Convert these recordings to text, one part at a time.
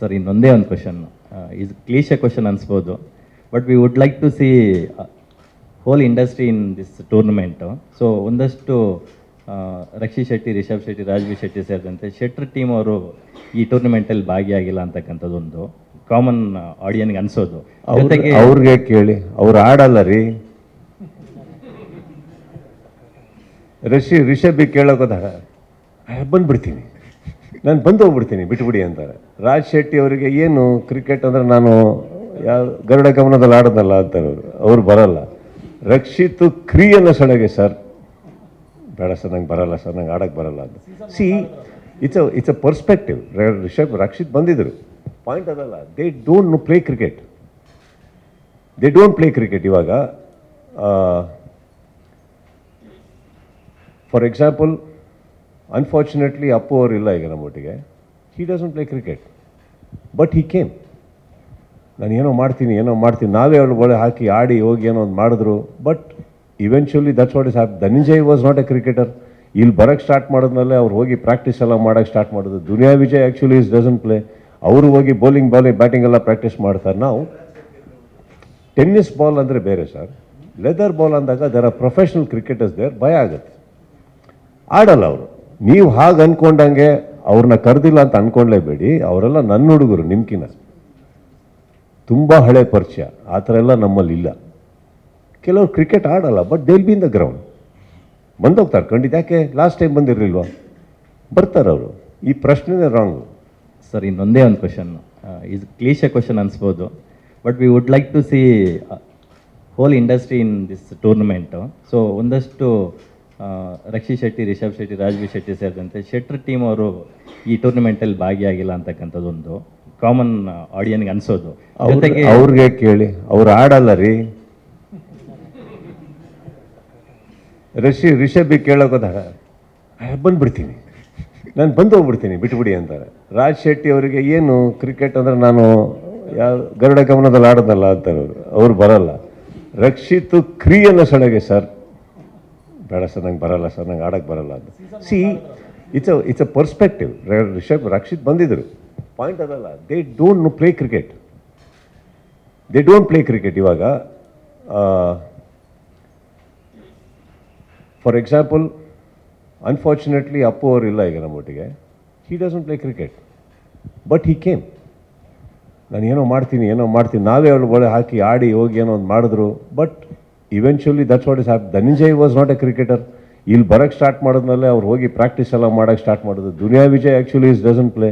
Sir ಇನ್ನೊಂದೇ ಒಂದು question ಇದು ಕ್ಲೀಶ question ಅನ್ಸ್ಬೋದು. But we would like to see whole industry in this tournament so ಒಂದಷ್ಟು ರಕ್ಷಿ ಶೆಟ್ಟಿ ರಿಷಬ್ ಶೆಟ್ಟಿ ರಾಜ್ವಿ ಶೆಟ್ಟಿ ಸೇರಿದಂತೆ ಶೆಟ್ರ್ team ಅವರು ಈ ಟೂರ್ನಮೆಂಟಲ್ಲಿ ಭಾಗಿಯಾಗಿಲ್ಲ ಅಂತಕ್ಕಂಥದ್ದೊಂದು ಕಾಮನ್ ಆಡಿಯನ್ಗೆ ಅನ್ಸೋದು. ಅವ್ರಿಗೆ ಕೇಳಿ. ಅವ್ರು ಆಡಲ್ಲ ರೀ. ರಿಷಿ ರಿಷಬ್ ಕೇಳೋಕೋದಾಗ ಬಂದ್ಬಿಡ್ತೀನಿ. ನಾನು ಬಂದು ಹೋಗ್ಬಿಡ್ತೀನಿ, ಬಿಟ್ಬಿಡಿ ಅಂತಾರೆ. ರಾಜ್ ಶೆಟ್ಟಿ ಅವರಿಗೆ ಏನು ಕ್ರಿಕೆಟ್ ಅಂದರೆ ನಾನು ಯಾವ ಗರುಡ ಗಮನದಲ್ಲಿ ಆಡೋದಲ್ಲ ಅಂತಾರೆ ಅವರು. ಅವ್ರು ಬರಲ್ಲ. ರಕ್ಷಿತು ಕ್ರಿಯನ ಸೊಳಗೆ ಸರ್. ಬೇಡ ಸರ್, ನಂಗೆ ಬರಲ್ಲ ಸರ್, ನಂಗೆ ಆಡೋಕ್ಕೆ ಬರಲ್ಲ ಅಂತ. See it's uh it's uh perspective Rishab, Rakshit ಬಂದಿದ್ರು. ಪಾಯಿಂಟ್ ಅದಲ್ಲ they don't play cricket they don't play cricket ಇವಾಗ. ಫಾರ್ ಎಕ್ಸಾಂಪಲ್ ಅನ್ಫಾರ್ಚುನೇಟ್ಲಿ ಅಪ್ಪು ಅವರು ಇಲ್ಲ ಈಗ ನಮ್ಮೊಟ್ಟಿಗೆ he doesn't play cricket but he came ನಾನು ಏನೋ ಮಾಡ್ತೀನಿ ಏನೋ ಮಾಡ್ತೀನಿ. ನಾವೇ ಅವಳು ಒಳ್ಳೆ ಹಾಕಿ ಆಡಿ ಹೋಗಿ ಏನೋ ಒಂದು ಮಾಡಿದ್ರು. But eventually that's what is hap Dhananjay was not a cricketer ಇಲ್ಲಿ ಬರೋಕ್ಕೆ ಸ್ಟಾರ್ಟ್ ಮಾಡಿದ್ಮೇಲೆ ಅವ್ರು ಹೋಗಿ ಪ್ರಾಕ್ಟೀಸ್ ಎಲ್ಲ ಮಾಡೋಕ್ಕೆ ಸ್ಟಾರ್ಟ್ ಮಾಡೋದು. Duniya Vijay actually is doesn't play ಅವರು ಹೋಗಿ ಬೌಲಿಂಗ್ ಬಾಲಿಂಗ್ ಬ್ಯಾಟಿಂಗ್ ಎಲ್ಲ ಪ್ರಾಕ್ಟೀಸ್ ಮಾಡ್ತಾರೆ. ನಾವು ಟೆನ್ನಿಸ್ ಬಾಲ್ ಅಂದರೆ ಬೇರೆ ಸರ್ ಲೆದರ್ ಬಾಲ್ ಅಂದಾಗ there are professional cricketers there ಭಯ ಆಗುತ್ತೆ. ಆಡಲ್ಲ ಅವರು. ನೀವು ಹಾಗೆ ಅನ್ಕೊಂಡಂಗೆ ಅವ್ರನ್ನ ಕರೆದಿಲ್ಲ ಅಂತ ಅನ್ಕೊಂಡ್ಲೇಬೇಡಿ. ಅವರೆಲ್ಲ ನನ್ನ ಹುಡುಗರು ನಿಮ್ಕಿನ ತುಂಬ ಹಳೆ ಪರಿಚಯ. ಆ ಥರ ಎಲ್ಲ ನಮ್ಮಲ್ಲಿ ಇಲ್ಲ. ಕೆಲವರು ಕ್ರಿಕೆಟ್ ಆಡಲ್ಲ but they'll be in the ground ಬಂದೋಗ್ತಾರೆ, ಖಂಡಿತ. ಯಾಕೆ? ಲಾಸ್ಟ್ ಟೈಮ್ ಬಂದಿರಲಿಲ್ವಾ? ಬರ್ತಾರೆ ಅವರು. ಈ ಪ್ರಶ್ನೆನೇ ರಾಂಗ್ ಸರ್, ಇನ್ನೊಂದೇ ಒಂದು ಕ್ವಶನ್ ಇದು ಕ್ಲೀಶ question ಅನ್ಸ್ಬೋದು. But we would like to see whole industry in this tournament so ಒಂದಷ್ಟು ರಕ್ಷಿ ಶೆಟ್ಟಿ ರಿಷಬ್ ಶೆಟ್ಟಿ ರಾಜ್ವಿ ಶೆಟ್ಟಿ ಸೇರಿದಂತೆ ಶೆಟ್ರ್ ಟೀಮ್ ಅವರು ಈ ಟೂರ್ನಮೆಂಟಲ್ಲಿ ಭಾಗಿಯಾಗಿಲ್ಲ ಅಂತಕ್ಕಂಥದ್ದೊಂದು ಕಾಮನ್ ಆಡಿಯನ್ಗೆ ಅನ್ಸೋದು. ಅವ್ರಿಗೆ ಕೇಳಿ. ಅವ್ರು ಆಡಲ್ಲ ರೀ. ರಶಿ ರಿಷಬಿಗೆ ಕೇಳೋಕೋದಾಗ ಬಂದ್ಬಿಡ್ತೀನಿ. ನಾನು ಬಂದು ಹೋಗ್ಬಿಡ್ತೀನಿ ಬಿಟ್ಬಿಡಿ ಅಂತಾರೆ. ರಾಜ್ ಶೆಟ್ಟಿ ಅವರಿಗೆ ಏನು ಕ್ರಿಕೆಟ್ ಅಂದರೆ ನಾನು ಯಾವ ಗರುಡ ಗಮನದಲ್ಲಿ ಆಡೋದಲ್ಲ ಅಂತಾರೆ ಅವರು. ಅವ್ರು ಬರಲ್ಲ. ರಕ್ಷಿತು ಕ್ರಿಯನ ಸಡಗೆ ಸರ್. ಬೇಡ ಸರ್, ನಂಗೆ ಬರಲ್ಲ ಸರ್, ನಂಗೆ ಆಡೋಕ್ಕೆ ಬರಲ್ಲ ಅಂತ. See it's uh it's uh perspective Rishab, Rakshit ಬಂದಿದ್ದರು ಪಾಯಿಂಟ್ ಅದಲ್ಲ they don't play cricket they don't play cricket ಇವಾಗ. ಫಾರ್ ಎಕ್ಸಾಂಪಲ್ ಅನ್ಫಾರ್ಚುನೇಟ್ಲಿ ಅಪ್ಪು ಅವರು ಇಲ್ಲ ಈಗ ನಮ್ಮೊಟ್ಟಿಗೆ he doesn't play cricket but he came ನಾನು ಏನೋ ಮಾಡ್ತೀನಿ ಏನೋ ಮಾಡ್ತೀನಿ. ನಾವೇ ಅವಳು ಒಳ್ಳೆ ಹಾಕಿ ಆಡಿ ಹೋಗಿ ಏನೋ ಒಂದು ಮಾಡಿದ್ರು. But eventually that's what is hap Dhananjay was not a cricketer ಇಲ್ಲಿ ಬರೋಕ್ಕೆ ಸ್ಟಾರ್ಟ್ ಮಾಡಿದ್ಮೇಲೆ ಅವ್ರು ಹೋಗಿ ಪ್ರಾಕ್ಟೀಸ್ ಎಲ್ಲ ಮಾಡೋಕ್ಕೆ ಸ್ಟಾರ್ಟ್ ಮಾಡೋದು. Duniya Vijay actually is doesn't play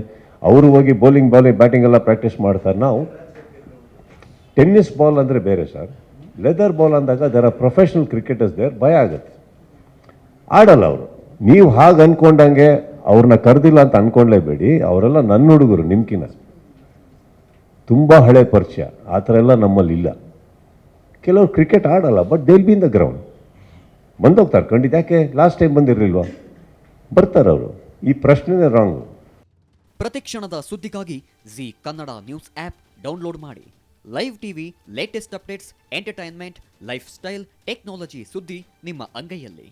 ಅವರು ಹೋಗಿ ಬೌಲಿಂಗ್ ಬಾಲಿಂಗ್ ಬ್ಯಾಟಿಂಗ್ ಎಲ್ಲ ಪ್ರಾಕ್ಟೀಸ್ ಮಾಡ್ತಾರೆ. ನಾವು ಟೆನ್ನಿಸ್ ಬಾಲ್ ಅಂದರೆ ಬೇರೆ ಸರ್ ಲೆದರ್ ಬಾಲ್ ಅಂದಾಗ there are professional cricketers there ಭಯ ಆಗುತ್ತೆ. ಆಡಲ್ಲ ಅವರು. ನೀವು ಹಾಗೆ ಅಂದ್ಕೊಂಡಂಗೆ ಅವ್ರನ್ನ ಕರೆದಿಲ್ಲ ಅಂತ ಅಂದ್ಕೊಳ್ಳೇಬೇಡಿ ಅವರೆಲ್ಲ ನನ್ನ ಹುಡುಗರು, ನಿಮ್ಕಿನ. ತುಂಬ ಹಳೆ ಪರಿಚಯ. ಆ ಥರ ಎಲ್ಲ ನಮ್ಮಲ್ಲಿ ಇಲ್ಲ ಕೆಲವರು ಕ್ರಿಕೆಟ್ ಆಡಲ್ಲ but they'll be in the ground ಬಂದೋಗ್ತಾರೆ, ಖಂಡಿತ. ಯಾಕೆ? ಲಾಸ್ಟ್ ಟೈಮ್ ಬಂದಿರಲಿಲ್ವಾ? ಬರ್ತಾರೆ ಅವರು. ಈ ಪ್ರಶ್ನೆನೇ ಪ್ರತಿ ಪ್ರತಿಕ್ಷಣದ ಸುದ್ದಿಗಾಗಿ Zee Kannada news app download ಮಾಡಿ. Live TV latest updates entertainment lifestyle technology ಸುದ್ದಿ ನಿಮ್ಮ ಅಂಗೈಯಲ್ಲಿ.